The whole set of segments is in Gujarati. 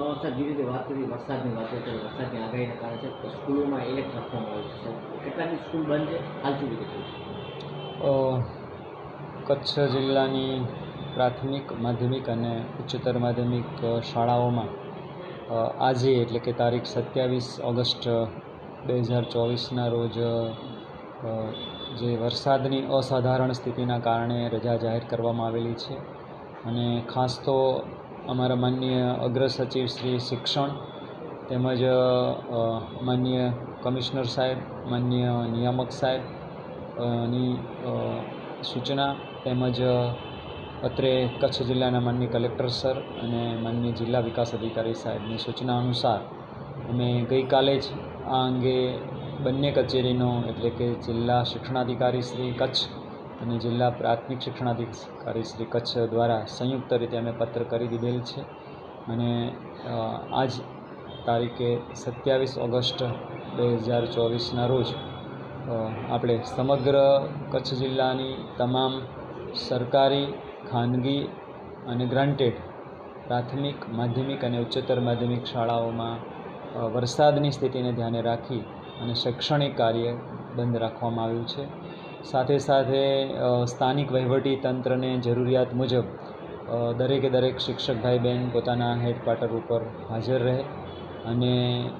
સાહેબ જે રીતે વાત કરી, વરસાદની વાત કરી, વરસાદની આગાહીના કારણે છે સ્કૂલોમાં એલર્ટ રાખવામાં આવે છે. સર કેટલાની સ્કૂલ બંધ છે? હાલ સુધી કેટલી કચ્છ જિલ્લાની પ્રાથમિક, માધ્યમિક અને ઉચ્ચતર માધ્યમિક શાળાઓમાં આજે એટલે કે તારીખ સત્યાવીસ ઓગસ્ટ બે હજાર ચોવીસના રોજ જે વરસાદની અસાધારણ સ્થિતિના કારણે રજા જાહેર કરવામાં આવેલી છે. અને ખાસ તો અમારા માનનીય અગ્ર સચિવ શ્રી શિક્ષણ તેમજ માનનીય કમિશનર સાહેબ, માનનીય નિયામક સાહેબની સૂચના તેમજ અત્રે કચ્છ જિલ્લાના માનનીય કલેક્ટર સર અને માનનીય જિલ્લા વિકાસ અધિકારી સાહેબની સૂચના અનુસાર અમે ગઈકાલે જ આ અંગે બંને કચેરીનો એટલે કે જિલ્લા શિક્ષણાધિકારી શ્રી કચ્છ અને જિલ્લા પ્રાથમિક શિક્ષણાધિકારી શ્રી કચ્છ દ્વારા સંયુક્ત રીતે અમે પત્ર કરી દીધેલ છે. અને આજ તારીખે સત્યાવીસ ઓગસ્ટ બે હજાર ચોવીસના રોજ આપણે સમગ્ર કચ્છ જિલ્લાની તમામ સરકારી, ખાનગી અને ગ્રાન્ટેડ પ્રાથમિક, માધ્યમિક અને ઉચ્ચતર માધ્યમિક શાળાઓમાં વરસાદની સ્થિતિને ધ્યાને રાખી અને શૈક્ષણિક કાર્ય બંધ રાખવામાં આવ્યું છે. સાથે સાથે સ્થાનિક વહીવટી તંત્રને જરૂરિયાત મુજબ દરેકે દરેક શિક્ષક ભાઈ બહેન પોતાના હેડક્વાર્ટર ઉપર હાજર રહે અને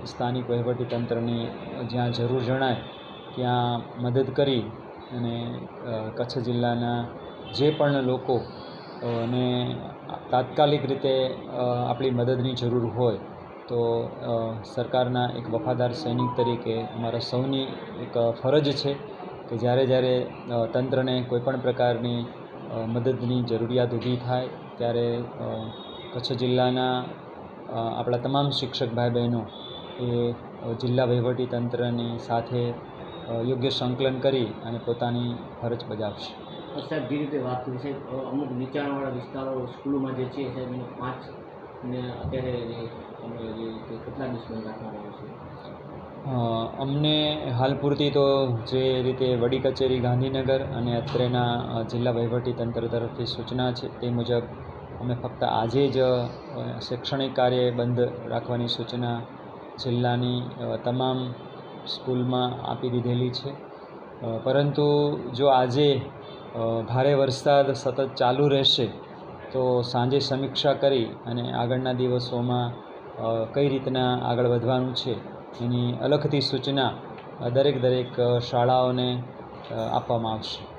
સ્થાનિક વહીવટી તંત્રની જ્યાં જરૂર જણાય, ત્યાં મદદ કરી અને કચ્છ જિલ્લાના જે પણ લોકો અને તાત્કાલિક રીતે આપણી મદદની જરૂર હોય, તો સરકારના એક વફાદાર સૈનિક તરીકે અમારા સૌની એક ફરજ છે કે જ્યારે જ્યારે તંત્રને કોઈપણ પ્રકારની મદદની જરૂરિયાત ઊભી થાય ત્યારે કચ્છ જિલ્લાના આપણા તમામ શિક્ષક ભાઈ બહેનો એ જિલ્લા વહીવટી તંત્રની સાથે યોગ્ય સંકલન કરી અને પોતાની ફરજ બજાવશે. સાહેબ જે રીતે વાત કરી સાહેબ અમુક નીચાણવાળા વિસ્તારો સ્કૂલોમાં જે છે સાહેબ પાંચ ને અત્યારે કેટલા દિવસ બંધ રાખવામાં આવશે અ, અમને હાલ પૂરતી તો જે રીતે વડી કચેરી ગાંધીનગર અને અત્રેના જિલ્લા વહીવટી તંત્ર તરફથી સૂચના છે તે મુજબ અમે ફક્ત આજે જ શૈક્ષણિક કાર્ય બંધ રાખવાની સૂચના જિલ્લાની તમામ સ્કૂલમાં આપી દીધેલી છે. પરંતુ જો આજે ભારે વરસાદ સતત ચાલુ રહેશે તો સાંજે સમીક્ષા કરી અને આગળના દિવસોમાં કઈ રીતના આગળ વધવાનું છે એની અલગથી સૂચના દરેક દરેક શાળાઓને આપવામાં આવશે.